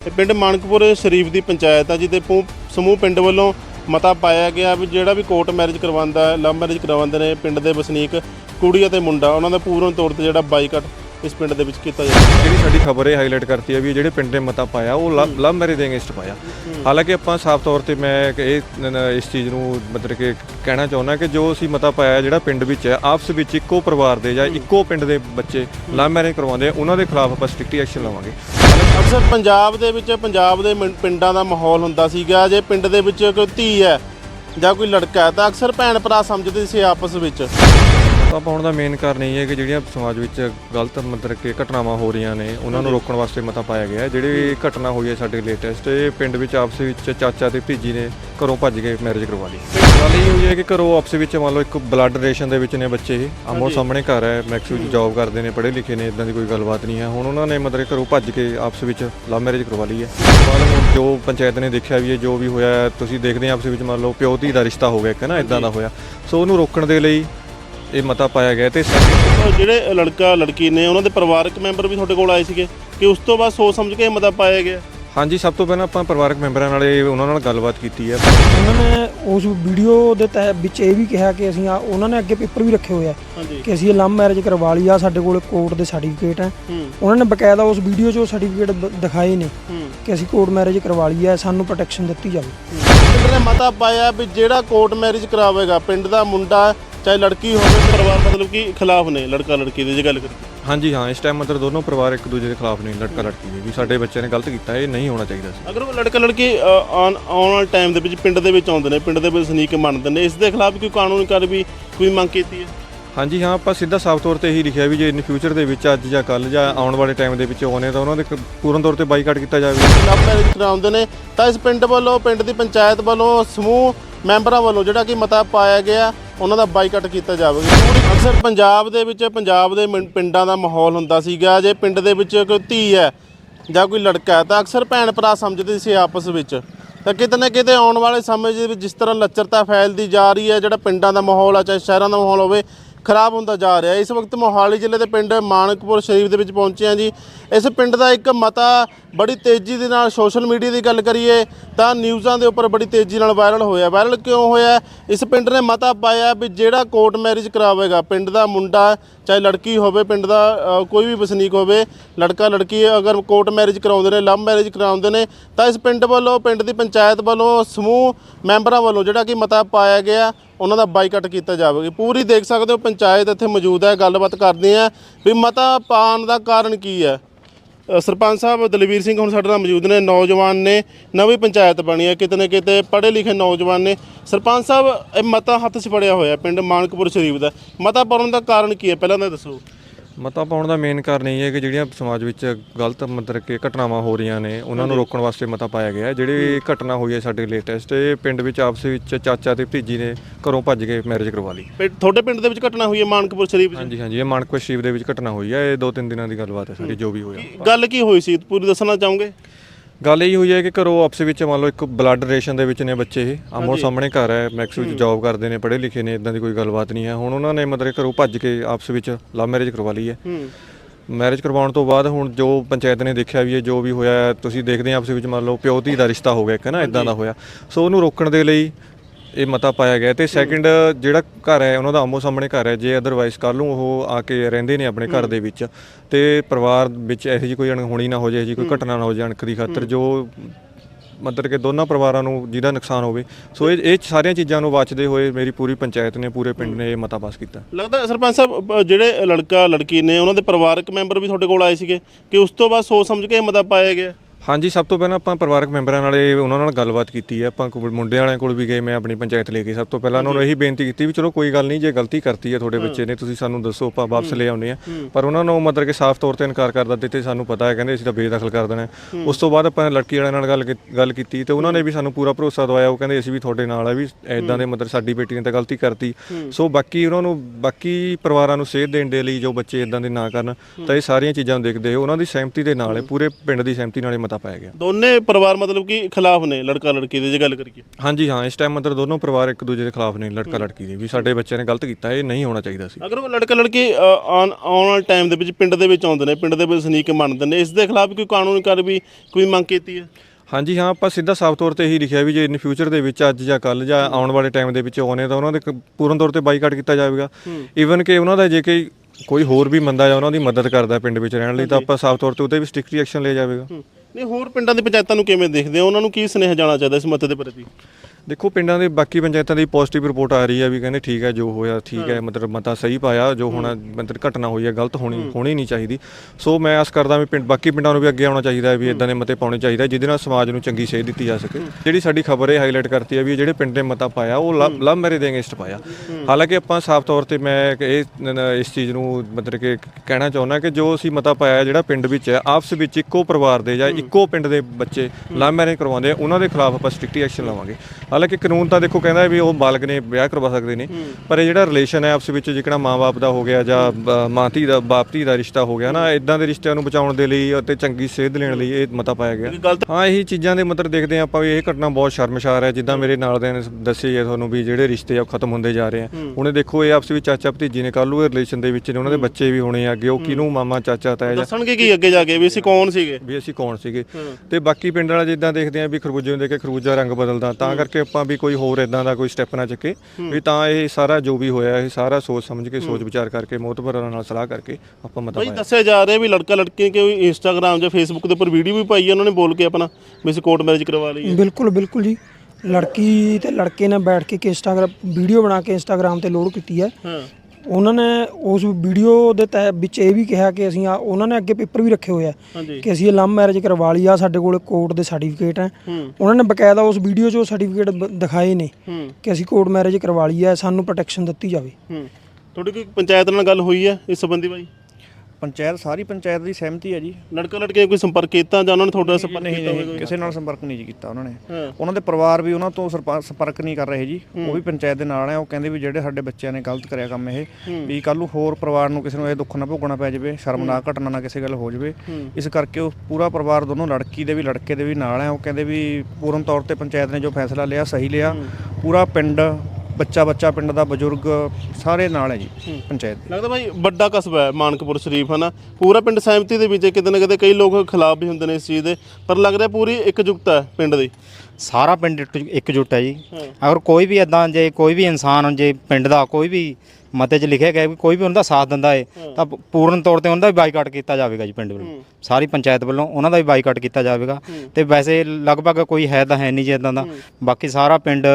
ਇਹ ਪਿੰਡ ਮਾਨਕਪੁਰ ਸ਼ਰੀਫ ਦੀ ਪੰਚਾਇਤ ਆ ਜਿਹਦੇ ਪੂ- ਸਮੂਹ ਪਿੰਡ ਵੱਲੋਂ ਮਤਾ ਪਾਇਆ ਗਿਆ ਵੀ ਜਿਹੜਾ ਵੀ ਕੋਰਟ ਮੈਰਿਜ ਕਰਵਾਉਂਦਾ ਹੈ ਲਵ ਮੈਰਿਜ ਕਰਵਾਉਂਦੇ ਨੇ ਪਿੰਡ ਦੇ ਵਸਨੀਕ ਕੁੜੀ ਅਤੇ ਮੁੰਡਾ ਉਹਨਾਂ ਦਾ ਪੂਰਨ ਤੌਰ ਤੇ ਜਿਹੜਾ ਬਾਈਕਾਟ ਇਸ ਪਿੰਡ ਦੇ ਵਿੱਚ ਕੀਤਾ ਜਾਵੇ ਜਿਹੜੀ ਸਾਡੀ ਖਬਰ ਇਹ ਹਾਈਲਾਈਟ ਕਰਤੀ ਹੈ ਵੀ ਜਿਹੜੇ ਪਿੰਡ ਨੇ ਮਤਾ ਪਾਇਆ ਉਹ ਲਵ ਮੈਰਿਜ ਦੇ ਅਗੇਂਸਟ ਪਾਇਆ। ਹਾਲਾਂਕਿ ਆਪਾਂ ਸਾਫ਼ ਤੌਰ ਤੇ ਮੈਂ ਇਹ ਇਸ ਚੀਜ਼ ਨੂੰ ਮਤਲਬ ਕਿ ਕਹਿਣਾ ਚਾਹੁੰਦਾ ਕਿ ਜੋ ਅਸੀਂ ਮਤਾ ਪਾਇਆ ਜਿਹੜਾ ਪਿੰਡ ਵਿੱਚ ਹੈ ਆਪਸ ਵਿੱਚ ਇੱਕੋ ਪਰਿਵਾਰ ਦੇ ਜਾਂ ਇੱਕੋ ਪਿੰਡ ਦੇ ਬੱਚੇ ਲਵ ਮੈਰਿਜ ਕਰਵਾਉਂਦੇ ਆ ਉਹਨਾਂ ਦੇ ਖਿਲਾਫ ਆਪਾਂ ਸਟ੍ਰਿਕਟ ਐਕਸ਼ਨ ਲਵਾਂਗੇ। ਅਕਸਰ ਪੰਜਾਬ ਦੇ ਵਿੱਚ, ਪੰਜਾਬ ਦੇ ਮਿੰ- ਪਿੰਡਾਂ ਦਾ ਮਾਹੌਲ ਹੁੰਦਾ ਸੀਗਾ। ਜੇ ਪਿੰਡ ਦੇ ਵਿੱਚ ਕੋਈ ਧੀ ਹੈ ਜਾਂ ਕੋਈ ਲੜਕਾ ਹੈ, ਤਾਂ ਅਕਸਰ ਭੈਣ ਭਰਾ ਸਮਝਦੇ ਸੀ ਆਪਸ ਵਿੱਚ। ਮਤਾ ਪਾਉਣ ਦਾ ਮੇਨ ਕਾਰਨ ਇਹ ਹੈ ਕਿ ਜਿਹੜੀਆਂ ਸਮਾਜ ਵਿੱਚ ਗਲਤ ਮਤਲਬ ਕਿ ਘਟਨਾਵਾਂ ਹੋ ਰਹੀਆਂ ਨੇ ਉਹਨਾਂ ਨੂੰ ਰੋਕਣ ਵਾਸਤੇ ਮਤਾ ਪਾਇਆ ਗਿਆ ਹੈ। ਜਿਹੜੀ ਘਟਨਾ ਹੋਈ ਹੈ ਸਾਡੇ ਲੇਟੈਸਟ ਇਹ ਪਿੰਡ ਵਿੱਚ ਆਪਸ ਵਿੱਚ ਚਾਚਾ ਤੇ ਭਤੀਜੀ ਨੇ ਘਰੋਂ ਭੱਜ ਕੇ ਮੈਰਿਜ ਕਰਵਾ ਲਈ। ਗੱਲ ਇਹ ਹੋਈ ਹੈ ਕਿ ਘਰੋਂ ਆਪਸ ਵਿੱਚ ਮੰਨ ਲਓ ਇੱਕ ਬਲੱਡ ਰਿਲੇਸ਼ਨ ਦੇ ਵਿੱਚ ਨੇ ਬੱਚੇ ਇਹ। ਆਮੋ ਸਾਹਮਣੇ ਘਰ ਹੈ ਮੈਕਸ ਵਿੱਚ ਜੌਬ ਕਰਦੇ ਨੇ ਪੜ੍ਹੇ ਲਿਖੇ ਨੇ ਇਦਾਂ ਦੀ ਕੋਈ ਗੱਲਬਾਤ ਨਹੀਂ ਹੈ। ਹੁਣ ਉਹਨਾਂ ਨੇ ਮਤਲਬ ਘਰੋਂ ਭੱਜ ਕੇ ਆਪਸ ਵਿੱਚ ਲਵ ਮੈਰਿਜ ਕਰਵਾ ਲਈ ਹੈ। ਹੁਣ ਜੋ ਪੰਚਾਇਤ ਨੇ ਦੇਖਿਆ ਵੀ ਇਹ ਜੋ ਵੀ ਹੋਇਆ ਤੁਸੀਂ ਦੇਖਦੇ ਆਪਸ ਵਿੱਚ ਮੰਨ ਲਓ ਪਿਓ ਧੀ ਦਾ ਰਿਸ਼ਤਾ ਹੋ ਗਿਆ ਇੱਕ ਨਾ ਇਦਾਂ ਦਾ ਹੋਇਆ। ਸੋ ਉਹਨੂੰ ਰੋਕਣ ਦੇ ਲਈ ਇਹ ਮਤਾ ਪਾਇਆ ਗਿਆ ਤੇ ਜਿਹੜੇ ਲੜਕਾ ਲੜਕੀ ਨੇ ਉਹਨਾਂ ਦੇ ਪਰਿਵਾਰਕ ਮੈਂਬਰ ਵੀ ਤੁਹਾਡੇ ਕੋਲ ਆਏ ਸੀਗੇ ਕਿ ਉਸ ਤੋਂ ਬਾਅਦ ਸੋਚ ਸਮਝ ਕੇ ਇਹ ਮਤਾ ਪਾਇਆ ਗਿਆ? ਹਾਂਜੀ ਸਭ ਤੋਂ ਪਹਿਲਾਂ ਆਪਾਂ ਪਰਿਵਾਰਕ ਮੈਂਬਰਾਂ ਨਾਲ ਇਹ ਉਹਨਾਂ ਨਾਲ ਗੱਲਬਾਤ ਕੀਤੀ ਹੈ ਉਹਨਾਂ ਨੇ ਉਸ ਵੀਡੀਓ ਦੇ ਤਹਿ ਵਿੱਚ ਇਹ ਵੀ ਕਿਹਾ ਕਿ ਅਸੀਂ ਆ ਉਹਨਾਂ ਨੇ ਅੱਗੇ ਪੇਪਰ ਵੀ ਰੱਖੇ ਹੋਏ ਆ ਹਾਂਜੀ। ਕਿ ਅਸੀਂ ਇਹ ਲਵ ਮੈਰਿਜ ਕਰਵਾ ਲਈ ਆ ਸਾਡੇ ਕੋਲ ਕੋਰਟ ਦੇ ਸਰਟੀਫਿਕੇਟ ਹੈ ਹੂੰ। ਉਹਨਾਂ ਨੇ ਬਕਾਇਦਾ ਉਸ ਵੀਡੀਓ 'ਚ ਉਹ ਸਰਟੀਫਿਕੇਟ ਦਿਖਾਏ ਨੇ ਹੂੰ। ਕਿ ਅਸੀਂ ਕੋਰਟ ਮੈਰਿਜ ਕਰਵਾ ਲਈ ਆ ਸਾਨੂੰ ਪ੍ਰੋਟੈਕਸ਼ਨ ਦਿੱਤੀ ਜਾਵੇ। ਪਿੰਡ ਨੇ ਮਤਾ ਪਾਇਆ ਵੀ ਜਿਹੜਾ ਕੋਰਟ ਮੈਰਿਜ ਕਰਾਵੇਗਾ ਪਿੰਡ ਦਾ ਮੁੰਡਾ ਚਾਹੇ ਲੜਕੀ ਹੋਵੇ ਪਰਿਵਾਰ ਮਤਲਬ ਕਿ ਖਿਲਾਫ ਨੇ ਲੜਕਾ ਲੜਕੀ ਦੇ ਜੇ ਗੱਲ ਕਰੀਏ। ਹਾਂਜੀ ਹਾਂ ਇਸ ਟਾਈਮ ਮਤਲਬ ਦੋਨੋਂ ਪਰਿਵਾਰ ਇੱਕ ਦੂਜੇ ਦੇ ਖਿਲਾਫ ਨੇ ਲੜਕਾ ਲੜਕੀ ਦੇ ਵੀ। ਸਾਡੇ ਬੱਚੇ ਨੇ ਗਲਤ ਕੀਤਾ ਇਹ ਨਹੀਂ ਹੋਣਾ ਚਾਹੀਦਾ ਸੀ। ਅਗਰ ਉਹ ਲੜਕਾ ਲੜਕੀ ਅ, ਆਉਣ ਆਉਣ ਵਾਲੇ ਟਾਈਮ ਦੇ ਵਿੱਚ ਪਿੰਡ ਦੇ ਵਿੱਚ ਆਉਂਦੇ ਨੇ ਪਿੰਡ ਦੇ ਵਿੱਚ ਸਨੀਕ ਮੰਨਦੇ ਨੇ ਇਸ ਦੇ ਖਿਲਾਫ ਕੋਈ ਕਾਨੂੰਨੀ ਕਾਰਵਾਈ ਕੋਈ ਮੰਗ ਕੀਤੀ ਹੈ? ਹਾਂਜੀ ਹਾਂ ਆਪਾਂ ਸਿੱਧਾ ਸਾਫ਼ ਤੌਰ ਤੇ ਇਹੀ ਲਿਖਿਆ ਵੀ ਜੇ ਇਨ ਫਿਊਚਰ ਦੇ ਵਿੱਚ ਅੱਜ ਜਾਂ ਕੱਲ ਜਾਂ ਆਉਣ ਵਾਲੇ ਟਾਈਮ ਦੇ ਵਿੱਚ ਆਉਣੇ ਤਾਂ ਉਹਨਾਂ ਦੇ ਕ- ਪੂਰਨ ਤੌਰ ਤੇ ਬਾਈਕਾਟ ਕੀਤਾ ਜਾਵੇ। ਲਵ ਮੈਰਿਜ ਕਰਾਉਂਦੇ ਨੇ ਤਾਂ ਇਸ ਪਿੰਡ ਵੱਲੋਂ ਪਿੰਡ ਦੀ ਪੰਚਾਇਤ ਵੱਲੋਂ ਸਮੂਹ ਮੈਂਬਰਾਂ ਵੱਲੋਂ ਜਿਹੜਾ ਕਿ ਮਤਾ ਪਾਇਆ ਗਿਆ ਉਹਨਾਂ ਦਾ ਬਾਈਕਾਟ ਕੀਤਾ ਜਾਵੇਗਾ। ਅਕਸਰ ਪੰਜਾਬ ਦੇ ਵਿੱਚ, ਪੰਜਾਬ ਦੇ ਮਿੰ- ਪਿੰਡਾਂ ਦਾ ਮਾਹੌਲ ਹੁੰਦਾ ਸੀਗਾ। ਜੇ ਪਿੰਡ ਦੇ ਵਿੱਚ ਕੋਈ ਧੀ ਹੈ ਜਾਂ ਕੋਈ ਲੜਕਾ ਹੈ, ਤਾਂ ਅਕਸਰ ਭੈਣ ਭਰਾ ਸਮਝਦੇ ਸੀ ਆਪਸ ਵਿੱਚ। ਤਾਂ ਕਿਤੇ ਨਾ ਕਿਤੇ ਆਉਣ ਵਾਲੇ ਸਮੇਂ ਦੇ ਵਿੱਚ ਜਿਸ ਤਰ੍ਹਾਂ ਲੱਚਰਤਾ ਫੈਲਦੀ ਜਾ ਰਹੀ ਹੈ, ਜਿਹੜਾ ਪਿੰਡਾਂ ਦਾ ਮਾਹੌਲ ਆ, ਚਾਹੇ ਸ਼ਹਿਰਾਂ ਦਾ ਮਾਹੌਲ ਹੋਵੇ ਖਰਾਬ ਹੁੰਦਾ ਜਾ ਰਿਹਾ। ਇਸ ਵਕਤ ਮੋਹਾਲੀ ਜ਼ਿਲ੍ਹੇ ਦੇ ਪਿੰਡ ਮਾਨਕਪੁਰ ਸ਼ਰੀਫ ਦੇ ਵਿੱਚ ਪਹੁੰਚੇ ਹਾਂ ਜੀ। ਇਸ ਪਿੰਡ ਦਾ ਇੱਕ ਮਤਾ ਬੜੀ ਤੇਜ਼ੀ ਦੇ ਨਾਲ ਸੋਸ਼ਲ ਮੀਡੀਆ ਦੀ ਗੱਲ ਕਰੀਏ ਤਾਂ ਨਿਊਜ਼ਾਂ ਦੇ ਉੱਪਰ ਬੜੀ ਤੇਜ਼ੀ ਨਾਲ ਵਾਇਰਲ ਹੋਇਆ। ਵਾਇਰਲ ਕਿਉਂ ਹੋਇਆ? ਇਸ ਪਿੰਡ ਨੇ ਮਤਾ ਪਾਇਆ ਵੀ ਜਿਹੜਾ ਕੋਰਟ ਮੈਰਿਜ ਕਰਾਵੇਗਾ, ਪਿੰਡ ਦਾ ਮੁੰਡਾ ਚਾਹੇ ਲੜਕੀ ਹੋਵੇ, ਪਿੰਡ ਦਾ ਕੋਈ ਵੀ ਵਸਨੀਕ ਹੋਵੇ, ਲੜਕਾ, ਲੜਕੀ ਅਗਰ ਕੋਰਟ ਮੈਰਿਜ ਕਰਾਉਂਦੇ ਨੇ, ਲਵ ਮੈਰਿਜ ਕਰਾਉਂਦੇ ਨੇ, ਤਾਂ ਇਸ ਪਿੰਡ ਵੱਲੋਂ, ਪਿੰਡ ਦੀ ਪੰਚਾਇਤ ਵੱਲੋਂ, ਸਮੂਹ ਮੈਂਬਰਾਂ ਵੱਲੋਂ ਜਿਹੜਾ ਕਿ ਮਤਾ ਪਾਇਆ ਗਿਆ ਉਹਨਾਂ ਦਾ ਬਾਈਕਾਟ ਕੀਤਾ ਜਾਵੇਗਾ। ਪੂਰੀ ਦੇਖ ਸਕਦੇ ਹੋ, ਪੰਚਾਇਤ ਇੱਥੇ ਮੌਜੂਦ ਹੈ, ਗੱਲਬਾਤ ਕਰਦੇ ਆ ਵੀ ਮਤਾ ਪਾਉਣ ਦਾ ਕਾਰਨ ਕੀ ਹੈ। ਸਰਪੰਚ ਸਾਹਿਬ ਦਲਵੀਰ ਸਿੰਘ ਹੁਣ ਸਾਡੇ ਨਾਲ ਮੌਜੂਦ ਨੇ, ਨੌਜਵਾਨ ਨੇ, ਨਵੀਂ ਪੰਚਾਇਤ ਬਣੀ ਹੈ, ਕਿਤੇ ਨਾ ਕਿਤੇ ਪੜ੍ਹੇ ਲਿਖੇ ਨੌਜਵਾਨ ਨੇ। ਸਰਪੰਚ ਸਾਹਿਬ, ਇਹ ਮਤਾ ਹੱਥ 'ਚ ਫੜਿਆ ਹੋਇਆ ਪਿੰਡ ਮਾਨਕਪੁਰ ਸ਼ਰੀਫ ਦਾ। ਮਤਾ ਪਾਉਣ ਦਾ ਕਾਰਨ ਕੀ ਹੈ? ਪਹਿਲਾਂ ਤਾਂ ਦੱਸੋ। ਮਤਾ ਪਾਉਣ ਦਾ ਮੇਨ ਕਾਰਨ ਇਹ ਹੈ ਕਿ ਜਿਹੜੀਆਂ ਸਮਾਜ ਵਿੱਚ ਗਲਤ ਮਤਲਬ ਕਿ ਘਟਨਾਵਾਂ ਹੋ ਰਹੀਆਂ ਨੇ ਉਹਨਾਂ ਨੂੰ ਰੋਕਣ ਵਾਸਤੇ ਮਤਾ ਪਾਇਆ ਗਿਆ ਹੈ। ਜਿਹੜੀ ਘਟਨਾ ਹੋਈ ਹੈ ਸਾਡੇ ਲੇਟੈਸਟ ਇਹ ਪਿੰਡ ਵਿੱਚ ਆਪਸ ਵਿੱਚ ਚਾਚਾ ਤੇ ਭਤੀਜੀ ਨੇ ਘਰੋਂ ਭੱਜ ਕੇ ਮੈਰਿਜ ਕਰਵਾ ਲਈ। ਪਿੰਡ- ਤੁਹਾਡੇ ਪਿੰਡ ਦੇ ਵਿੱਚ ਘਟਨਾ ਹੋਈ ਹੈ ਮਾਨਕਪੁਰ ਸ਼ਰੀਫ 'ਚ ਹਾਂਜੀ ਹਾਂਜੀ ਇਹ ਮਾਨਕਪੁਰ ਸ਼ਰੀਫ ਦੇ ਵਿੱਚ ਘਟਨਾ ਹੋਈ ਹੈ। ਇਹ ਦੋ ਤਿੰਨ ਦਿਨਾਂ ਦੀ ਗੱਲਬਾਤ ਹੈ ਸਾਰੀ ਜੋ ਵੀ ਹੋਇਆ। ਗੱਲ ਕੀ ਹੋਈ ਸੀ? ਪੂਰੀ ਦੱਸਣਾ ਚਾਹੋਗੇ? ਗੱਲ ਇਹ ਹੋਈ ਹੈ ਕਿ ਘਰੋਂ ਆਪਸ ਵਿੱਚ ਮੰਨ ਲਓ ਇੱਕ ਬਲੱਡ ਰਿਲੇਸ਼ਨ ਦੇ ਵਿੱਚ ਨੇ ਬੱਚੇ ਇਹ ਆਮੋ ਸਾਹਮਣੇ ਘਰ ਹੈ ਮੈਕਸ ਵਿੱਚ ਜੌਬ ਕਰਦੇ ਨੇ ਪੜ੍ਹੇ ਲਿਖੇ ਨੇ ਇਦਾਂ ਦੀ ਕੋਈ ਗੱਲਬਾਤ ਨਹੀਂ ਹੈ। ਹੁਣ ਉਹਨਾਂ ਨੇ ਮਤਲਬ ਘਰੋਂ ਭੱਜ ਕੇ ਆਪਸ ਵਿੱਚ ਲਵ ਮੈਰਿਜ ਕਰਵਾ ਲਈ ਹੈ। ਮੈਰਿਜ ਕਰਵਾਉਣ ਤੋਂ ਬਾਅਦ ਹੁਣ ਜੋ ਪੰਚਾਇਤ ਨੇ ਦੇਖਿਆ ਵੀ ਇਹ ਜੋ ਵੀ ਹੋਇਆ ਤੁਸੀਂ ਦੇਖਦੇ ਆਪਸ ਵਿੱਚ ਮੰਨ ਲਓ ਪਿਓ ਧੀ ਦਾ ਰਿਸ਼ਤਾ ਹੋ ਗਿਆ ਇੱਕ ਨਾ ਇਦਾਂ ਦਾ ਹੋਇਆ। ਸੋ ਉਹਨੂੰ ਰੋਕਣ ਦੇ ਲਈ ਇਹ ਮਤਾ ਪਾਇਆ ਗਿਆ ਤੇ ਸੈਕਿੰਡ ਜਿਹੜਾ ਘਰ ਹੈ ਉਹਨਾਂ ਦਾ ਆਮੋ ਸਾਹਮਣੇ ਘਰ ਹੈ। ਜੇ ਅਦਰਵਾਈਜ਼ ਕੱਲ ਨੂੰ ਉਹ ਆ ਕੇ ਰਹਿੰਦੇ ਨੇ ਆਪਣੇ ਘਰ ਦੇ ਵਿੱਚ ਤੇ ਪਰਿਵਾਰ ਵਿੱਚ ਇਹੋ ਜਿਹੀ ਕੋਈ ਅਣਹੋਣੀ ਨਾ ਹੋ ਜਾਏ ਜਿਹੀ ਕੋਈ ਘਟਨਾ ਨਾ ਹੋ ਜਾਏ ਅਣਖ ਦੀ ਖਾਤਰ ਜੋ ਮਤਲਬ ਕਿ ਦੋਨਾਂ ਪਰਿਵਾਰਾਂ ਨੂੰ ਜਿਹਦਾ ਨੁਕਸਾਨ ਹੋਵੇ। ਸੋ ਇਹ ਇਹ ਸਾਰੀਆਂ ਚੀਜ਼ਾਂ ਨੂੰ ਬਚਦੇ ਹੋਏ ਮੇਰੀ ਪੂਰੀ ਪੰਚਾਇਤ ਨੇ ਪੂਰੇ ਪਿੰਡ ਨੇ ਇਹ ਮਤਾ ਪਾਸ ਕੀਤਾ। ਲੱਗਦਾ ਸਰਪੰਚ ਸਾਹਿਬ ਅ, ਜਿਹੜੇ ਲੜਕਾ ਲੜਕੀ ਨੇ ਉਹਨਾਂ ਦੇ ਪਰਿਵਾਰਕ ਮੈਂਬਰ ਵੀ ਤੁਹਾਡੇ ਕੋਲ ਆਏ ਸੀਗੇ ਕਿ ਉਸ ਤੋਂ ਬਾਅਦ ਸੋਚ ਸਮਝ ਕੇ ਇਹ ਮਤਾ ਪਾਇਆ ਗਿਆ? ਹਾਂਜੀ ਸਭ ਤੋਂ ਪਹਿਲਾਂ ਆਪਾਂ ਪਰਿਵਾਰਕ ਮੈਂਬਰਾਂ ਨਾਲ ਇਹ ਉਹਨਾਂ ਨਾਲ ਗੱਲਬਾਤ ਕੀਤੀ ਹੈ। ਆਪਾਂ ਕੋਲ ਮੁੰਡਿਆਂ ਵਾਲਿਆਂ ਕੋਲ ਵੀ ਗਏ ਮੈਂ ਆਪਣੀ ਪੰਚਾਇਤ ਲੈ ਕੇ ਸਭ ਤੋਂ ਪਹਿਲਾਂ ਉਹਨਾਂ ਨੂੰ ਇਹੀ ਬੇਨਤੀ ਕੀਤੀ ਵੀ ਚਲੋ ਕੋਈ ਗੱਲ ਨਹੀਂ ਜੇ ਗਲਤੀ ਕਰਤੀ ਹੈ ਤੁਹਾਡੇ ਬੱਚੇ ਨੇ ਤੁਸੀਂ ਸਾਨੂੰ ਦੱਸੋ ਆਪਾਂ ਵਾਪਸ ਲੈ ਆਉਂਦੇ ਆ ਪਰ ਉਹਨਾਂ ਨੂੰ ਮਤਲਬ ਕਿ ਸਾਫ਼ ਤੌਰ ਤੇ ਇਨਕਾਰ ਕਰ ਦਿੱਤੇ ਤੇ ਸਾਨੂੰ ਪਤਾ ਹੈ ਕਹਿੰਦੇ ਅਸੀਂ ਤਾਂ ਬੇਦਖਲ ਕਰ ਦੇਣਾ ਹੈ। ਉਸ ਤੋਂ ਬਾਅਦ ਆਪਾਂ ਲੜਕੀ ਵਾਲਿਆਂ ਨਾਲ ਗੱਲ ਕੀ- ਗੱਲ ਕੀਤੀ ਤੇ ਉਹਨਾਂ ਨੇ ਵੀ ਸਾਨੂੰ ਪੂਰਾ ਭਰੋਸਾ ਦਵਾਇਆ ਉਹ ਕਹਿੰਦੇ ਅਸੀਂ ਵੀ ਤੁਹਾਡੇ ਨਾਲ ਆ ਵੀ ਐਦਾਂ ਦੇ ਮਤਲਬ ਸਾਡੀ ਬੇਟੀ ਨੇ ਤਾਂ ਗਲਤੀ ਕਰਤੀ। ਸੋ ਬਾਕੀ ਉਹਨਾਂ ਨੂੰ ਬਾਕੀ ਪਰਿਵਾਰਾਂ ਨੂੰ ਸੇਧ ਦੇਣ ਦੇ ਲਈ ਜੋ ਬੱਚੇ ਇਦਾਂ ਦੇ ਨਾ ਕਰਨ ਤਾਂ ਇਹ ਸਾਰੀਆਂ ਚੀਜ਼ਾਂ ਨੂੰ ਦੇਖਦੇ ਹੋਏ ਉਹਨਾਂ ਦੀ ਸਹਿਮਤੀ ਦੇ ਨਾਲ ਇਹ ਪੂਰੇ ਪਿੰਡ ਦੀ ਸਹਿਮਤੀ ਨਾਲ ਇਹ ਮਤਾ ਮਤਾ ਪਾਇਆ ਗਿਆ। ਦੋਨੇ ਪਰਿਵਾਰ ਮਤਲਬ ਕਿ ਖਿਲਾਫ ਨੇ ਲੜਕਾ ਲੜਕੀ ਦੇ ਜੇ ਗੱਲ ਕਰੀਏ। ਹਾਂਜੀ ਹਾਂ ਇਸ ਟਾਈਮ ਮਤਲਬ ਦੋਨੋਂ ਪਰਿਵਾਰ ਇੱਕ ਦੂਜੇ ਦੇ ਖਿਲਾਫ ਨੇ ਲੜਕਾ ਲੜਕੀ ਦੇ ਵੀ। ਸਾਡੇ ਬੱਚੇ ਨੇ ਗਲਤ ਕੀਤਾ ਇਹ ਨਹੀਂ ਹੋਣਾ ਚਾਹੀਦਾ ਸੀ। ਅਗਰ ਉਹ ਲੜਕਾ ਲੜਕੀ ਅ, ਆਉਣ ਆਉਣ ਵਾਲੇ ਟਾਈਮ ਦੇ ਵਿੱਚ ਪਿੰਡ ਦੇ ਵਿੱਚ ਆਉਂਦੇ ਨੇ ਪਿੰਡ ਦੇ ਵਿੱਚ ਸਨੀਕ ਮੰਨਦੇ ਨੇ ਇਸ ਦੇ ਖਿਲਾਫ ਕੋਈ ਕਾਨੂੰਨੀ ਕਰ ਵੀ ਕੋਈ ਮੰਗ ਕੀਤੀ ਹੈ? ਹਾਂਜੀ ਹਾਂ ਆਪਾਂ ਸਿੱਧਾ ਸਾਫ਼ ਤੌਰ ਤੇ ਇਹੀ ਲਿਖਿਆ ਵੀ ਜੇ ਇਨ ਫਿਊਚਰ ਦੇ ਵਿੱਚ ਅੱਜ ਜਾਂ ਕੱਲ ਜਾਂ ਆਉਣ ਵਾਲੇ ਟਾਈਮ ਦੇ ਵਿੱਚ ਆਉਣੇ ਤਾਂ ਉਹਨਾਂ ਦੇ ਕ- ਪੂਰਨ ਤੌਰ ਤੇ ਬਾਈਕਾਟ ਕੀਤਾ ਜਾਵੇਗਾ। ਈਵਨ ਕਿ ਉਹਨਾਂ ਦਾ ਜੇ ਕੋਈ ਕੋਈ ਹੋਰ ਵੀ ਬੰਦਾ ਜਾਂ ਉਹਨਾਂ ਦੀ ਮਦਦ ਕਰਦਾ ਪਿੰਡ ਵਿੱਚ ਰਹਿਣ ਲਈ ਤਾਂ ਆਪਾਂ ਸਾਫ਼ ਤੌਰ ਤੇ ਉਹਦੇ ਵੀ ਸਟ੍ਰਿਕਟਲੀ ਐਕਸ਼ਨ ਲਿਆ ਜਾਵੇਗਾ। ਨਹੀਂ, ਹੋਰ ਪਿੰਡਾਂ ਦੀ ਪੰਚਾਇਤਾਂ ਨੂੰ ਕਿਵੇਂ ਦੇਖਦੇ ਹੋ? ਉਹਨਾਂ ਨੂੰ ਕੀ ਸੁਨੇਹਾ ਜਾਣਾ ਚਾਹੀਦਾ ਇਸ ਮਤੇ ਦੇ ਪ੍ਰਤੀ? ਦੇਖੋ ਪਿੰਡਾਂ ਦੇ ਬਾਕੀ ਪੰਚਾਇਤਾਂ ਦੀ ਪੋਜ਼ਿਟਿਵ ਰਿਪੋਰਟ ਆ ਰਹੀ ਹੈ ਵੀ ਕਹਿੰਦੇ ਠੀਕ ਹੈ ਜੋ ਹੋਇਆ ਠੀਕ ਹੈ। ਮਤਲਬ ਮਤਾ ਸਹੀ ਪਾਇਆ ਜੋ ਹੋਣਾ ਮਤਲਬ ਘਟਨਾ ਹੋਈ ਹੈ ਗਲਤ ਹੋਣੀ ਹੋਣੀ ਨਹੀਂ ਚਾਹੀਦੀ। ਸੋ ਮੈਂ ਆਸ ਕਰਦਾ ਵੀ ਪਿੰਡ ਬਾਕੀ ਪਿੰਡਾਂ ਨੂੰ ਵੀ ਅੱਗੇ ਆਉਣਾ ਚਾਹੀਦਾ ਹੈ। ਵੀ ਇਦਾਂ ਦੇ ਮਤੇ ਪਾਉਣੇ ਚਾਹੀਦਾ ਜਿਹਦੇ ਨਾਲ ਸਮਾਜ ਨੂੰ ਚੰਗੀ ਸੇਧ ਦਿੱਤੀ ਜਾ ਸਕੇ। ਜਿਹੜੀ ਸਾਡੀ ਖਬਰ ਇਹ ਹਾਈਲਾਈਟ ਕਰਤੀ ਹੈ ਵੀ ਜਿਹੜੇ ਪਿੰਡ ਨੇ ਮਤਾ ਪਾਇਆ ਉਹ ਲਵ ਮੈਰਿਜ ਦੇ ਅਗੇਂਸਟ ਪਾਇਆ। ਹਾਲਾਂਕਿ ਆਪਾਂ ਸਾਫ਼ ਤੌਰ ਤੇ ਮੈਂ ਇਹ ਇਸ ਚੀਜ਼ ਨੂੰ ਮਤਲਬ ਕਿ ਕਹਿਣਾ ਚਾਹੁੰਦਾ ਕਿ ਜੋ ਅਸੀਂ ਮਤਾ ਪਾਇਆ ਜਿਹੜਾ ਪਿੰਡ ਵਿੱਚ ਹੈ ਆਪਸ ਵਿੱਚ ਇੱਕੋ ਪਰਿਵਾਰ ਦੇ ਜਾਂ ਇੱਕੋ ਪਿੰਡ ਦੇ ਬੱਚੇ ਲਵ ਮੈਰਿਜ ਕਰਵਾਉਂਦੇ ਆ ਉਹਨਾਂ ਦੇ ਖਿਲਾਫ ਆਪਾਂ ਸਟ੍ਰਿਕਟਲੀ ਐਕਸ਼ਨ ਲਵਾਂਗੇ। ਹਾਲਾਂਕਿ ਕਾਨੂੰਨ ਤਾਂ ਦੇਖੋ ਕਹਿੰਦਾ ਵੀ ਉਹ ਬਾਲਗ ਨੇ ਵਿਆਹ ਕਰਵਾ ਸਕਦੇ ਨੇ ਪਰ ਇਹ ਜਿਹੜਾ ਰਿਲੇਸ਼ਨ ਹੈ ਆਪਸ ਵਿੱਚ ਜਿਕਣਾ ਮਾਂ-ਬਾਪ ਦਾ ਹੋ ਗਿਆ ਜਾਂ ਬ- ਮਾਂ ਧੀ ਦਾ ਬਾਪ ਧੀ ਦਾ ਰਿਸ਼ਤਾ ਹੋ ਗਿਆ ਨਾ ਇਦਾਂ ਦੇ ਰਿਸ਼ਤਿਆਂ ਨੂੰ ਬਚਾਉਣ ਦੇ ਲਈ ਅਤੇ ਚੰਗੀ ਸੇਧ ਲੈਣ ਲਈ ਇਹ ਮਤਾ ਪਾਇਆ ਗਿਆ। ਹਾਂ ਇਹੀ ਚੀਜ਼ਾਂ ਦੇ ਮਤਲਬ ਦੇਖਦੇ ਆਪਾਂ ਵੀ ਇਹ ਘਟਨਾ ਬਹੁਤ ਸ਼ਰਮਸ਼ਾਰ ਹੈ ਜਿੱਦਾਂ ਮੇਰੇ ਨਾਲ ਦੇ ਨੇ ਦੱਸੇ ਹੈ ਤੁਹਾਨੂੰ ਵੀ ਜਿਹੜੇ ਰਿਸ਼ਤੇ ਆ ਖਤਮ ਹੁੰਦੇ ਜਾ ਰਹੇ ਆ। ਉਹਨੇ ਦੇਖੋ ਇਹ ਆਪਸ ਵਿੱਚ ਚਾਚਾ ਭਤੀਜੀ ਨੇ ਕੱਲ ਨੂੰ ਇਹ ਰਿਲੇਸ਼ਨ ਦੇ ਵਿੱਚ ਨੇ ਉਹਨਾਂ ਦੇ ਬੱਚੇ ਵੀ ਹੋਣੇ ਅੱਗੇ ਉਹ ਕਿਹਨੂੰ ਮਾਮਾ ਚਾਚਾ ਤਾਇਆ ਦੱਸਣਗੇ ਕੀ ਅੱਗੇ ਜਾ ਕੇ ਵੀ ਅਸੀਂ ਕੌਣ ਸੀਗੇ? ਵੀ ਅਸੀਂ ਕੌਣ ਸੀਗੇ। ਤੇ ਬਾਕੀ ਪਿੰਡ ਵਾਲੇ ਜਿੱਦਾਂ ਦੇਖਦੇ ਆ ਵੀ ਖਰਬੂਜੇ ਨੂੰ ਦੇਖ ਕੇ ਖਰਬੂਜਾ ਰੰਗ ਬਦਲਦਾ ਤਾਂ ਕਰਕੇ ਆਪਾਂ ਵੀ ਕੋਈ ਹੋਰ ਇਦਾਂ ਦਾ ਕੋਈ ਸਟੈਪ ਨਾ ਚੱਕੇ ਵੀ ਤਾਂ ਇਹ ਸਾਰਾ ਜੋ ਵੀ ਹੋਇਆ ਇਹ ਸਾਰਾ ਸੋਚ ਸਮਝ ਕੇ ਸੋਚ ਵਿਚਾਰ ਕਰਕੇ ਮੋਤਬਰਾਂ ਨਾਲ ਸਲਾਹ ਕਰਕੇ ਆਪਾਂ ਮਤਾ ਭਾਈ ਦੱਸਿਆ ਜਾ ਰਿਹਾ ਵੀ ਲੜਕਾ ਲੜਕੀ ਕੋਈ ਇੰਸਟਾਗ੍ਰam ਜਾਂ ਫੇਸਬੁੱਕ ਦੇ ਉੱਪਰ ਵੀਡੀਓ ਵੀ ਪਾਈ ਹੈ ਉਹਨਾਂ ਨੇ ਬੋਲ ਕੇ ਆਪਣਾ ਅਸੀਂ ਕੋਰਟ ਮੈਰਿਜ ਕਰਵਾ ਲਈ ਹੈ। ਬਿਲਕੁਲ ਬਿਲਕੁਲ ਜੀ। ਲੜਕੀ ਤੇ ਲੜਕੇ ਨੇ ਬੈਠ ਕੇ ਇੰਸਟਾਗ੍ਰਾਮ ਵੀਡੀਓ ਬਣਾ ਕੇ ਇੰਸਟਾਗ੍ਰਾਮ ਤੇ ਲੋਡ ਕੀਤੀ ਹੈ। ਹਾਂ। ਉਹਨਾਂ ਨੇ ਉਸ ਵੀਡੀਓ ਦੇ ਤਹਿ ਵਿੱਚ ਇਹ ਵੀ ਕਿਹਾ ਕਿ ਅਸੀਂ ਆ ਉਹਨਾਂ ਨੇ ਅੱਗੇ ਪੇਪਰ ਵੀ ਰੱਖੇ ਹੋਏ ਆ ਹਾਂਜੀ। ਕਿ ਅਸੀਂ ਇਹ ਲਵ ਮੈਰਿਜ ਕਰਵਾ ਲਈ ਆ ਸਾਡੇ ਕੋਲ ਕੋਰਟ ਦੇ ਸਰਟੀਫਿਕੇਟ ਹੈ। ਹੂੰ। ਉਹਨਾਂ ਨੇ ਬਕਾਇਦਾ ਉਸ ਵੀਡੀਓ 'ਚ ਉਹ ਸਰਟੀਫਿਕੇਟ ਦਿਖਾਏ ਨੇ ਹੂੰ। ਕਿ ਅਸੀਂ ਕੋਰਟ ਮੈਰਿਜ ਕਰਵਾ ਲਈ ਹੈ ਸਾਨੂੰ ਪ੍ਰੋਟੈਕਸ਼ਨ ਦਿੱਤੀ ਜਾਵੇ। ਹੂੰ। ਤੁਹਾਡੀ ਕੋਈ ਪੰਚਾਇਤ ਨਾਲ ਗੱਲ ਹੋਈ ਹੈ ਇਸ ਸੰਬੰਧੀ ਭਾਈ ਪੰਚਾਇਤ ਸਾਰੀ ਪੰਚਾਇਤ ਦੀ ਸਹਿਮਤੀ ਹੈ ਜੀ। ਲੜਕਾ ਲੜਕੀ ਕੋਈ ਸੰਪਰਕ ਕੀਤਾ ਜਾਂ ਉਹਨਾਂ ਨੇ ਤੁਹਾਡਾ ਸੰਪਰਕ ਨਹੀਂ ਕੀਤਾ ਨਹੀਂ ਕਿਸੇ ਨਾਲ ਸੰਪਰਕ ਨਹੀਂ ਜੀ ਕੀਤਾ ਉਹਨਾਂ ਨੇ। ਹਾਂ। ਉਹਨਾਂ ਦੇ ਪਰਿਵਾਰ ਵੀ ਉਹਨਾਂ ਤੋਂ ਸਰਪਾ- ਸੰਪਰਕ ਨਹੀਂ ਕਰ ਰਹੇ ਜੀ। ਉਹ ਵੀ ਪੰਚਾਇਤ ਦੇ ਨਾਲ ਹੈ। ਉਹ ਕਹਿੰਦੇ ਵੀ ਜਿਹੜੇ ਸਾਡੇ ਬੱਚਿਆਂ ਨੇ ਗਲਤ ਕਰਿਆ ਕੰਮ ਇਹ ਵੀ ਕੱਲ ਨੂੰ ਹੋਰ ਪਰਿਵਾਰ ਨੂੰ ਕਿਸੇ ਨੂੰ ਇਹ ਦੁੱਖ ਨਾ ਭੋਗਣਾ ਪੈ ਜਾਵੇ ਸ਼ਰਮਨਾਕ ਘਟਨਾ ਨਾ ਕਿਸੇ ਗੱਲ ਹੋ ਜਾਵੇ। ਇਸ ਕਰਕੇ ਉਹ ਪੂਰਾ ਪਰਿਵਾਰ ਦੋਨੋਂ ਲੜਕੀ ਦੇ ਵੀ ਲੜਕੇ ਦੇ ਵੀ ਨਾਲ ਹੈ। ਉਹ ਕਹਿੰਦੇ ਵੀ ਪੂਰਨ ਤੌਰ ਤੇ ਪੰਚਾਇਤ ਨੇ ਜੋ ਫੈਸਲਾ ਲਿਆ ਸਹੀ ਲਿਆ। ਪੂਰਾ ਪਿੰਡ ਬੱਚਾ ਬੱਚਾ ਪਿੰਡ ਦਾ ਬਜ਼ੁਰਗ ਸਾਰੇ ਨਾਲ ਹੈ ਜੀ ਪੰਚਾਇਤ ਦੇ। ਲੱਗਦਾ ਭਾਈ ਵੱਡਾ ਕਸਬਾ ਹੈ ਮਾਨਕਪੁਰ ਸ਼ਰੀਫ ਹਨਾ? ਪੂਰਾ ਪਿੰਡ ਸਹਿਮਤੀ ਦੇ ਵਿੱਚ ਹੈ, ਕਿਤੇ ਨਾ ਕਿਤੇ ਕਈ ਲੋਕ ਖਿਲਾਫ ਵੀ ਹੁੰਦੇ ਨੇ ਇਸ ਚੀਜ਼ ਦੇ ਪਰ ਲੱਗ ਰਿਹਾ ਪੂਰੀ ਇਕਜੁੱਟਤਾ ਹੈ ਪਿੰਡ ਦੀ। ਸਾਰਾ ਪਿੰਡ ਇੱਟ- ਇਕਜੁੱਟ ਹੈ ਜੀ। ਹਾਂ। ਅਗਰ ਕੋਈ ਵੀ ਇਦਾਂ ਜੇ ਕੋਈ ਵੀ ਇਨਸਾਨ ਜੇ ਪਿੰਡ ਦਾ ਕੋਈ ਵੀ ਮਤੇ 'ਚ ਲਿਖਿਆ ਗਿਆ ਵੀ ਕੋਈ ਵੀ ਉਹਨਾਂ ਦਾ ਸਾਥ ਦਿੰਦਾ ਹੈ। ਤਾਂ ਪੂਰਨ ਤੌਰ ਤੇ ਉਹਨਾਂ ਦਾ ਵੀ ਬਾਈਕਾਟ ਕੀਤਾ ਜਾਵੇਗਾ ਜੀ ਪਿੰਡ ਵੱਲੋਂ। ਸਾਰੀ ਪੰਚਾਇਤ ਵੱਲੋਂ ਉਹਨਾਂ ਦਾ ਵੀ ਬਾਈਕਾਟ ਕੀਤਾ ਜਾਵੇਗਾ। ਤੇ ਵੈਸੇ ਲਗਭਗ ਕੋਈ ਹੈ ਤਾਂ ਹੈ ਨਹੀਂ ਜੀ ਇਦਾਂ ਦਾ। ਬਾਕੀ ਸਾਰਾ ਪਿੰਡ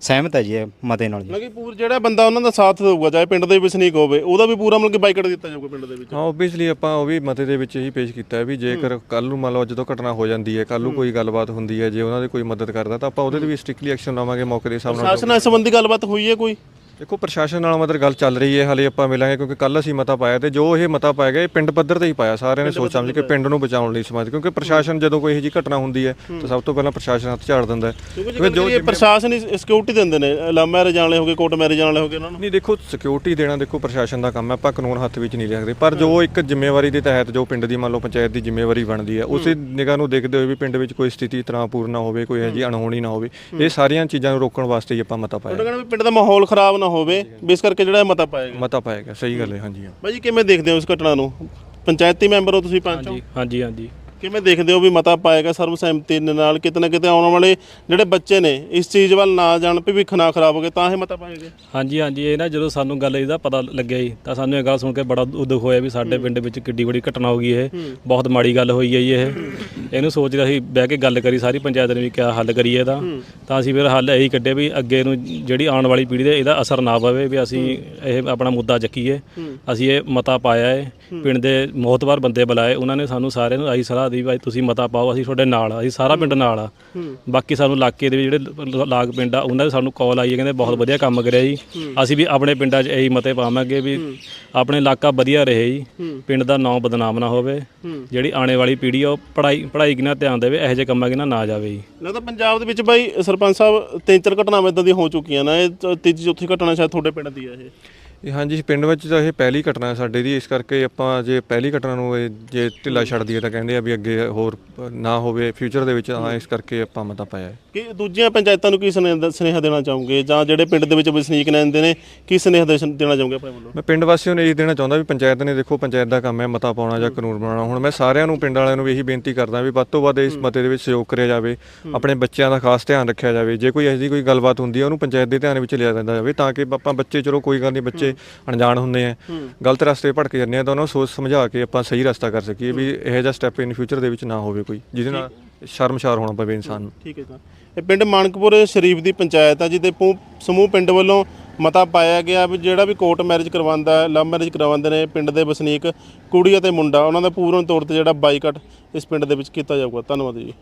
ਸਹਿਮਤ ਹੈ ਜੀ ਇਹ ਮਤੇ ਨਾਲ ਜੀ। ਮਤਲਬ ਕਿ ਪੂਰ ਜਿਹੜਾ ਬੰਦਾ ਉਹਨਾਂ ਦਾ ਸਾਥ ਦੇਊਗਾ ਚਾਹੇ ਪਿੰਡ ਦੇ ਵਸਨੀਕ ਹੋਵੇ ਉਹਦਾ ਵੀ ਪੂਰਾ ਮਤਲਬ ਕਿ ਬਾਈਕਾਟ ਦਿੱਤਾ ਜਾਊਗਾ ਪਿੰਡ ਦੇ ਵਿੱਚ। ਹਾਂ ਓਬਵੀਅਸਲੀ ਆਪਾਂ ਉਹ ਵੀ ਮਤੇ ਦੇ ਵਿੱਚ ਇਹੀ ਪੇਸ਼ ਕੀਤਾ ਹੈ ਵੀ ਜੇਕਰ ਕੱਲ ਨੂੰ ਮੰਨ ਲਓ ਜਦੋਂ ਘਟਨਾ ਹੋ ਜਾਂਦੀ ਹੈ ਕੱਲ ਨੂੰ ਕੋਈ ਗੱਲਬਾਤ ਹੁੰਦੀ ਹੈ ਜੇ ਉਹਨਾਂ ਦੀ ਕੋਈ ਮਦਦ ਕਰਦਾ ਤਾਂ ਆਪਾਂ ਉਹਦੇ ਤੇ ਵੀ ਸਟ੍ਰਿਕਟਲੀ ਐਕਸ਼ਨ ਲਵਾਂਗੇ ਮੌਕੇ ਦੇ ਹਿਸਾਬ ਨਾਲ। ਸ਼ਾਸਨ ਨਾਲ ਇਸ ਸੰਬੰਧੀ ਗੱਲਬਾਤ ਹੋਈ ਹੈ ਕੋਈ? ਦੇਖੋ ਪ੍ਰਸ਼ਾਸਨ ਨਾਲ ਮਤਲਬ ਗੱਲ ਚੱਲ ਰਹੀ ਹੈ ਹਾਲੇ ਆਪਾਂ ਮਿਲਾਂਗੇ ਕਿਉਂਕਿ ਕੱਲ ਅਸੀਂ ਮਤਾ ਪਾਇਆ ਤੇ ਜੋ ਇਹ ਮਤਾ ਪਾਇਆ ਗਿਆ ਇਹ ਪਿੰਡ ਪੱਧਰ ਤੇ ਹੀ ਪਾਇਆ ਸਾਰਿਆਂ ਨੇ ਸੋਚ ਸਮਝ ਕੇ ਪਿੰਡ ਨੂੰ ਬਚਾਉਣ ਲਈ ਸਮਾਜ ਕਿਉਂਕਿ ਪ੍ਰਸ਼ਾਸਨ ਜਦੋਂ ਕੋਈ ਇਹੋ ਜਿਹੀ ਘਟਨਾ ਹੁੰਦੀ ਹੈ ਤਾਂ ਸਭ ਤੋਂ ਪਹਿਲਾਂ ਪ੍ਰਸ਼ਾਸਨ ਹੱਥ ਝਾੜ ਦਿੰਦਾ ਹੈ। ਕਿਉਂਕਿ ਜੋ ਪ੍ਰਸ਼ਾਸਨ ਹੀ ਸਿਕਿਉਰਿਟੀ ਦਿੰਦੇ ਨੇ ਲਵ ਮੈਰਿਜ ਵਾਲੇ ਹੋਗੇ ਕੋਰਟ ਮੈਰਿਜ ਵਾਲੇ ਹੋਗੇ ਉਹਨਾਂ ਨੂੰ। ਨਹੀਂ ਦੇਖੋ ਸਿਕਿਉਰਿਟੀ ਦੇਣਾ ਦੇਖੋ ਪ੍ਰਸ਼ਾਸਨ ਦਾ ਕੰਮ ਹੈ ਆਪਾਂ ਕਾਨੂੰਨ ਹੱਥ ਵਿੱਚ ਨਹੀਂ ਲਿਖਦੇ ਪਰ ਜੋ ਇੱਕ ਜ਼ਿੰਮੇਵਾਰੀ ਦੇ ਤਹਿਤ ਜੋ ਪਿੰਡ ਦੀ ਮੰਨ ਲਓ ਪੰਚਾਇਤ ਦੀ ਜ਼ਿੰਮੇਵਾਰੀ ਬਣਦੀ ਹੈ ਉਸੇ ਨਿਗਾਹ ਨੂੰ ਦੇਖਦੇ ਹੋਏ ਵੀ ਪਿੰਡ ਵਿੱਚ ਕੋਈ ਸਥਿਤੀ ਤਣਾਅਪੂਰਨ ਨਾ ਹੋਵੇ ਕੋਈ ਇਹੋ ਜਿਹੀ ਅਣਹੋਣੀ ਨਾ ਹੋਵੇ। ਇਹ ਸਾਰੀਆਂ ਚੀਜ਼ਾਂ ਨੂੰ ਰੋਕਣ ਵਾਸਤੇ ਹੀ ਆਪਾਂ ਮਤਾ ਪਾਇਆ। ਪਿੰਡ ਦਾ ਮਾਹੌਲ ਖਰਾਬ ਨਾ ਹੋਵੇ ਇਸ ਕਰਕੇ ਜਿਹੜਾ ਇਹ ਮਤਾ ਪਾਏਗਾ ਮਤਾ ਪਾਇਆ ਗਿਆ ਸਹੀ ਗੱਲ ਹੈ ਹਾਂਜੀ ਹਾਂ। ਬਾਈ ਜੀ ਕਿਵੇਂ ਦੇਖਦੇ ਹੋ ਇਸ ਘਟਨਾ ਨੂੰ? ਪੰਚਾਇਤੀ ਮੈਂਬਰ ਹੋ ਤੁਸੀਂ ਪੰਚ ਹੋ? ਹਾਂਜੀ ਹਾਂਜੀ। ਕਿਵੇਂ ਦੇਖਦੇ ਹੋ ਵੀ ਮਤਾ ਪਾਏਗਾ ਸਰਵਸਹਿਮਤੀ ਦੇ ਨਾਲ? ਕਿਤੇ ਨਾ ਕਿਤੇ ਆਉਣ ਵਾਲੇ ਜਿਹੜੇ ਬੱਚੇ ਨੇ ਇਸ ਚੀਜ਼ ਵੱਲ ਨਾ ਜਾਣ ਭਵਿੱਖ ਨਾ ਖਰਾਬ ਹੋ ਗਏ ਤਾਂ ਇਹ ਮਤਾ ਪਾਏਗਾ? ਹਾਂਜੀ ਹਾਂਜੀ ਇਹ ਨਾ ਜਦੋਂ ਸਾਨੂੰ ਗੱਲ ਇਹਦਾ ਪਤਾ ਲੱਗਿਆ ਜੀ ਤਾਂ ਸਾਨੂੰ ਇਹ ਗੱਲ ਸੁਣ ਕੇ ਬੜਾ ਦੁੱਖ ਹੋਇਆ ਵੀ ਸਾਡੇ ਪਿੰਡ ਵਿੱਚ ਕਿੱਡੀ ਵੱਡੀ ਘਟਨਾ ਹੋ ਗਈ ਇਹ। ਬਹੁਤ ਮਾੜੀ ਗੱਲ ਹੋਈ ਹੈ ਜੀ ਇਹ। ਇਹਨੂੰ ਸੋਚ ਕੇ ਅਸੀਂ ਬਹਿ ਕੇ ਗੱਲ ਕਰੀ ਸਾਰੀ ਪੰਚਾਇਤ ਨੇ ਵੀ ਕਿਆ ਹੱਲ ਕਰੀਏ ਇਹਦਾ। ਤਾਂ ਅਸੀਂ ਫਿਰ ਹੱਲ ਇਹੀ ਕੱਢਿਆ ਵੀ ਅੱਗੇ ਨੂੰ ਜਿਹੜੀ ਆਉਣ ਵਾਲੀ ਪੀੜ੍ਹੀ ਦੇ ਇਹਦਾ ਅਸਰ ਨਾ ਪਵੇ ਵੀ ਅਸੀਂ ਇਹ ਆਪਣਾ ਮੁੱਦਾ ਚੱਕੀਏ। ਅਸੀਂ ਇਹ ਮਤਾ ਪਾਇਆ ਹੈ। ਪਿੰਡ ਦੇ ਮੋਹਤਵਾਰ ਬੰਦੇ ਬੁਲਾਏ ਉਹਨਾਂ ਨੇ ਸਾਨੂੰ ਸਾਰਿਆਂ ਨੂੰ ਆਈ ਸਲਾਹ ਦੀ ਵੀ ਤੁਸੀਂ ਮਤਾ ਪਾਓ ਅਸੀਂ ਤੁਹਾਡੇ ਨਾਲ ਆ ਅਸੀਂ ਸਾਰਾ ਪਿੰਡ ਨਾਲ ਆ। ਬਾਕੀ ਸਾਨੂੰ ਇਲਾਕੇ ਦੇ ਜਿਹੜੇ ਲਾਗ ਪਿੰਡ ਆ ਉਹਨਾਂ ਦੇ ਸਾਨੂੰ ਕਾਲ ਆਈ ਹੈ ਕਹਿੰਦੇ ਬਹੁਤ ਵਧੀਆ ਕੰਮ ਕਰਿਆ ਜੀ। ਅਸੀਂ ਵੀ ਆਪਣੇ ਪਿੰਡਾਂ 'ਚ ਇਹੀ ਮਤੇ ਪਾਵਾਂਗੇ ਵੀ ਆਪਣੇ ਇਲਾਕਾ ਵਧੀਆ ਰਹੇ ਜੀ। ਪਿੰਡ ਦਾ ਨਾਂ ਬਦਨਾਮ ਨਾ ਹੋਵੇ। ਜਿਹੜੀ ਆਉਣੇ ਵਾਲੀ ਪੀੜ੍ਹੀ ਆ ਉਹ ਪੜ੍ਹਾਈ ਪੜ੍ਹਾਈ ਕਿਨਾਂ ਧਿਆਨ ਦੇਵੇ ਇਹੋ ਜਿਹੇ ਕੰਮਾਂ ਕਿਨਾਂ ਨਾ ਜਾਵੇ ਜੀ। ਲੱਗਦਾ ਪੰਜਾਬ ਦੇ ਵਿੱਚ ਬਾਈ ਸਰਪੰਚ ਸਾਹਿਬ ਤਿੰਨ ਚਾਰ ਘਟਨਾਵਾਂ ਇਦਾਂ ਦੀਆਂ ਹੋ ਚੁੱਕੀਆਂ ਨੇ ਇਹ ਤੀਜੀ ਚੌਥੀ ਘਟਨਾ ਸ਼ਾਇਦ ਤੁਹਾਡੇ ਪਿੰਡ ਦੀ ਹੈ ਇਹ। ਇਹ ਹਾਂਜੀ ਪਿੰਡ ਵਿੱਚ ਤਾਂ ਇਹ ਪਹਿਲੀ ਘਟਨਾ ਹੈ ਸਾਡੇ ਦੀ ਇਸ ਕਰਕੇ ਆਪਾਂ ਜੇ ਪਹਿਲੀ ਘਟਨਾ ਨੂੰ ਇਹ ਜੇ ਢਿੱਲਾ ਛੱਡ ਦਈਏ ਤਾਂ ਕਹਿੰਦੇ ਆ ਵੀ ਅੱਗੇ ਹੋਰ ਨਾ ਹੋਵੇ ਫਿਊਚਰ ਦੇ ਵਿੱਚ ਹਾਂ ਇਸ ਕਰਕੇ ਆਪਾਂ ਮਤਾ ਪਾਇਆ ਹੈ। ਕਿ ਦੂਜੀਆਂ ਪੰਚਾਇਤਾਂ ਨੂੰ ਕੀ ਸੁਨੇਹਾ ਸੁਨੇਹਾ ਦੇਣਾ ਚਾਹੋਗੇ? ਜਾਂ ਜਿਹੜੇ ਪਿੰਡ ਦੇ ਵਿੱਚ ਵਸਨੀਕ ਰਹਿੰਦੇ ਨੇ ਕੀ ਸੁਨੇਹਾ ਦੇਣਾ ਚਾਹੋਗੇ ਆਪਣੇ ਵੱਲੋਂ? ਮੈਂ ਪਿੰਡ ਵਾਸੀਆਂ ਨੂੰ ਇਹ ਦੇਣਾ ਚਾਹੁੰਦਾ ਵੀ ਪੰਚਾਇਤ ਨੇ ਦੇਖੋ ਪੰਚਾਇਤ ਦਾ ਕੰਮ ਹੈ ਮਤਾ ਪਾਉਣਾ ਜਾਂ ਕਾਨੂੰਨ ਬਣਾਉਣਾ। ਹੁਣ ਮੈਂ ਸਾਰਿਆਂ ਨੂੰ ਪਿੰਡ ਵਾਲਿਆਂ ਨੂੰ ਵੀ ਇਹੀ ਬੇਨਤੀ ਕਰਦਾ ਵੀ ਵੱਧ ਤੋਂ ਵੱਧ ਇਸ ਮਤੇ ਦੇ ਵਿੱਚ ਸਹਿਯੋਗ ਕਰਿਆ ਜਾਵੇ ਆਪਣੇ ਬੱਚਿਆਂ ਦਾ ਖਾਸ ਧਿਆਨ ਰੱਖਿਆ ਜਾਵੇ। ਜੇ ਕੋਈ ਐਸੀ ਕੋਈ ਗੱਲਬਾਤ ਹੁੰਦੀ ਹੈ ਉਹਨੂੰ ਪੰਚਾਇਤ ਦੇ ਧਿਆਨ ਵਿੱਚ ਲਿਆ ਜਾਂਦਾ ਜਾਵੇ ਤਾਂ ਕਿ ਆਪਾਂ ਬੱਚੇ ਚਲੋ ਕੋਈ ਗੱਲ ਨਹੀਂ ਬੱਚੇ ਅਣਜਾਣ ਹੁੰਦੇ ਆ। ਗਲਤ ਰਸਤੇ ਭਟਕ ਜਾਂਦੇ ਆ ਤਾਂ ਉਹਨਾਂ ਨੂੰ ਸੋਚ ਸਮਝਾ ਕੇ ਆਪਾਂ ਸਹੀ ਰਸਤਾ ਕਰ ਸਕੀਏ ਵੀ ਇਹੋ ਜਿਹਾ ਸਟੈਪ ਇਨ ਫਿਊਚਰ ਦੇ ਵਿੱਚ ਨਾ ਹੋਵੇ ਕੋਈ ਜਿਹਦੇ ਨਾਲ ਸ਼ਰਮਸ਼ਾਰ ਹੋਣਾ ਪਵੇ ਇਨਸਾਨ ਨੂੰ। ਠੀਕ ਹੈ ਸਰ ਇਹ ਪਿੰਡ ਮਾਨਕਪੁਰ ਸ਼ਰੀਫ ਦੀ ਪੰਚਾਇਤ ਆ ਜਿਹਦੇ ਪੂ- ਸਮੂਹ ਪਿੰਡ ਵੱਲੋਂ ਮਤਾ ਪਾਇਆ ਗਿਆ ਵੀ ਜਿਹੜਾ ਵੀ ਕੋਰਟ ਮੈਰਿਜ ਕਰਵਾਉਂਦਾ ਲਵ ਮੈਰਿਜ ਕਰਵਾਉਂਦੇ ਨੇ ਪਿੰਡ ਦੇ ਵਸਨੀਕ ਕੁੜੀ ਅਤੇ ਮੁੰਡਾ ਉਹਨਾਂ ਦਾ ਪੂਰਨ ਤੌਰ ਤੇ ਜਿਹੜਾ ਬਾਈਕਾਟ ਇਸ ਪਿੰਡ ਦੇ ਵਿੱਚ ਕੀਤਾ ਜਾਊਗਾ। ਧੰਨਵਾਦ ਜੀ।